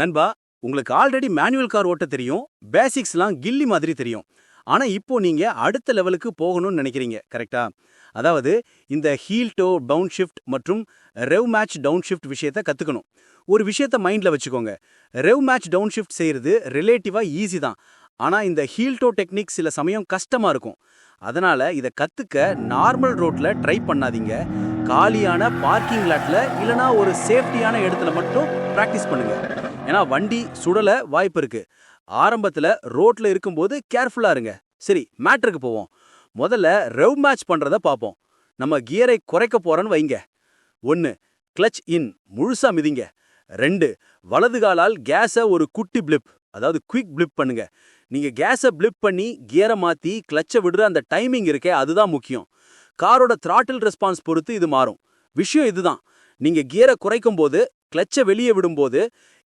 நண்பா உங்களுக்கு already manual car ஓட்ட தெரியும் பேசிக்ஸ்லாம் கில்லி மாதிரி தெரியும். ஆனால் இப்போ நீங்கள் அடுத்த லெவலுக்கு போகணும்னு நினைக்கிறீங்க கரெக்டா அதாவது இந்த ஹீல் டோ டவுன் ஷிஃப்ட் மற்றும் ரெவ் மேட்ச் டவுன் ஷிஃப்ட் விஷயத்த கற்றுக்கணும் ஒரு விஷயத்த மைண்டில் வச்சுக்கோங்க. ரெவ் மேட்ச் டவுன் ஷிஃப்ட் செய்கிறது ரிலேட்டிவாக ஈஸி தான். ஆனால் இந்த ஹீல் டோ டெக்னிக் சில சமயம் கஷ்டமாக இருக்கும். அதனால் இதை கற்றுக்க நார்மல் ரோட்டில் ட்ரை பண்ணாதீங்க. காலியான பார்க்கிங் லாட்டில் இல்லைனா ஒரு சேஃப்டியான இடத்துல மட்டும் ப்ராக்டிஸ் பண்ணுங்கள் ஏன்னா வண்டி சுடல வாய்ப்பு இருக்கு. ஆரம்பத்துல ரோட்ல இருக்கும்போது கேர்ஃபுல்லா இருங்க. சரி மேட்ருக்கு போவோம். முதல்ல ரெவ் மேட்ச் பண்றத பார்ப்போம் நம்ம கியரை குறைக்க போறோன்னு வைங்க. ஒன்னு கிளச் இன் முழுசா மிதிங்க. ரெண்டு வலது காலால் கேஸை ஒரு குட்டி பிளிப் அதாவது குயிக் பிளிப் பண்ணுங்க. நீங்க கேஸை பிளிப் பண்ணி கியரை மாத்தி கிளச்சை விடுற அந்த டைமிங் இருக்கே அதுதான் முக்கியம். காரோட த்ராட்டில் ரெஸ்பான்ஸ் பொறுத்து இது மாறும். விஷயம் இதுதான். நீங்க கியரை குறைக்கும் போது கிளச்சை வெளியே விடும்போது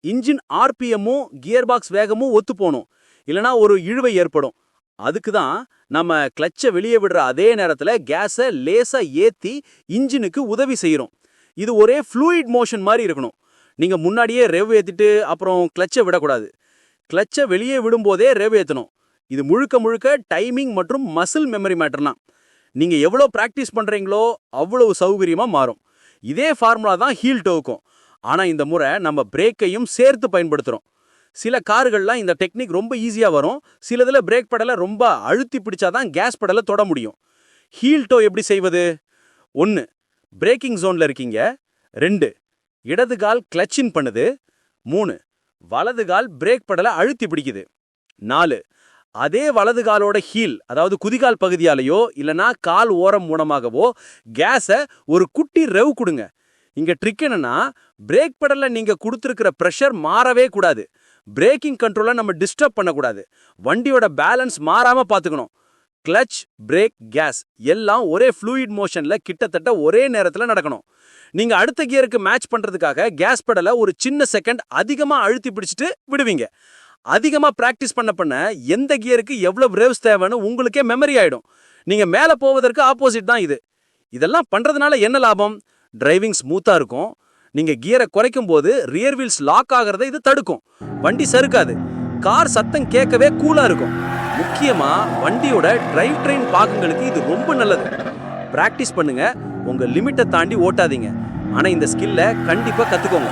இன்ஜின் ஆர்பிஎம்மும் கியர் பாக்ஸ் வேகமும் ஒத்து போகணும் இல்லைனா ஒரு இழுவை ஏற்படும். அதுக்கு தான் நம்ம கிளச்சை வெளியே விடுற அதே நேரத்தில் கேஸை லேசாக ஏற்றி இன்ஜினுக்கு உதவி செய்கிறோம் இது ஒரே ஃப்ளூயிட் மோஷன் மாதிரி இருக்கணும். நீங்கள் முன்னாடியே ரெவ் ஏற்றிட்டு அப்புறம் கிளச்சை விடக்கூடாது. கிளச்சை வெளியே விடும்போதே ரெவ் ஏற்றணும் இது முழுக்க முழுக்க டைமிங் மற்றும் மசில் மெமரி மேட்டர்னா நீங்கள் எவ்வளோ ப்ராக்டிஸ் பண்றீங்களோ அவ்வளோ சௌகரியமா மாறும். இதே ஃபார்முலா தான் ஹீல் டோவுக்கும் ஆனா இந்த முறை நம்ம பிரேக்கையும் சேர்த்து பயன்படுத்துறோம். சில கார்கள்லாம் இந்த டெக்னிக் ரொம்ப ஈஸியாக வரும். சிலதில் பிரேக் பெடலை ரொம்ப அழுத்தி பிடிச்சாதான் கேஸ் பெடலை தொட முடியும். ஹீல் டோ எப்படி செய்வது? ஒன்று பிரேக்கிங் ஜோன்ல இருக்கீங்க. ரெண்டு இடது கால் கிளச்சின் பண்ணுது. மூணு வலது கால் பிரேக் பெடலை அழுத்தி பிடிக்குது. நாலு அதே வலது காலோட ஹீல் அதாவது குதிகால் பகுதியாலேயோ இல்லைனா கால் ஓரம் மூலமாகவோ கேஸை ஒரு குட்டி ரெவ் கொடுங்க. இங்க ட்ரிக் என்னன்னா பிரேக் பெடல்ல நீங்க கொடுத்துருக்கிற ப்ரெஷர் மாறவே கூடாது. பிரேக்கிங் கண்ட்ரோலை நம்ம டிஸ்டர்ப் பண்ணக்கூடாது. வண்டியோட பேலன்ஸ் மாறாம பார்த்துக்கணும் கிளச் பிரேக் கேஸ் எல்லாம் ஒரே ஃப்ளூயிட் மோஷன்ல கிட்டத்தட்ட ஒரே நேரத்துல நடக்கணும். நீங்க அடுத்த கியருக்கு மேட்ச் பண்றதுக்காக கேஸ் பெடலை ஒரு சின்ன செகண்ட் அதிகமா அழுத்தி பிடிச்சிட்டு விடுவீங்க. அதிகமா பிராக்டிஸ் பண்ண பண்ண எந்த கியருக்கு எவ்வளோ பிரேவ்ஸ் தேவைன்னு உங்களுக்கே மெமரி ஆயிடும். நீங்க மேல போவதற்கு ஆப்போசிட் தான் இது. இதெல்லாம் பண்றதுனால என்ன லாபம்? டிரைவிங் ஸ்மூத்தாக இருக்கும். நீங்கள் கியரை குறைக்கும் போது ரியர் வீல்ஸ் லாக் ஆகிறத இது தடுக்கும். வண்டி சறுக்காது கார் சத்தம் கேட்கவே கூலாக இருக்கும். முக்கியமாக வண்டியோட டிரைவ் ட்ரெயின் பாகங்களுக்கு இது ரொம்ப நல்லது. ப்ராக்டிஸ் பண்ணுங்கள் உங்கள் லிமிட்டை தாண்டி ஓட்டாதீங்க. ஆனால் இந்த ஸ்கில்லை கண்டிப்பாக கற்றுக்கோங்க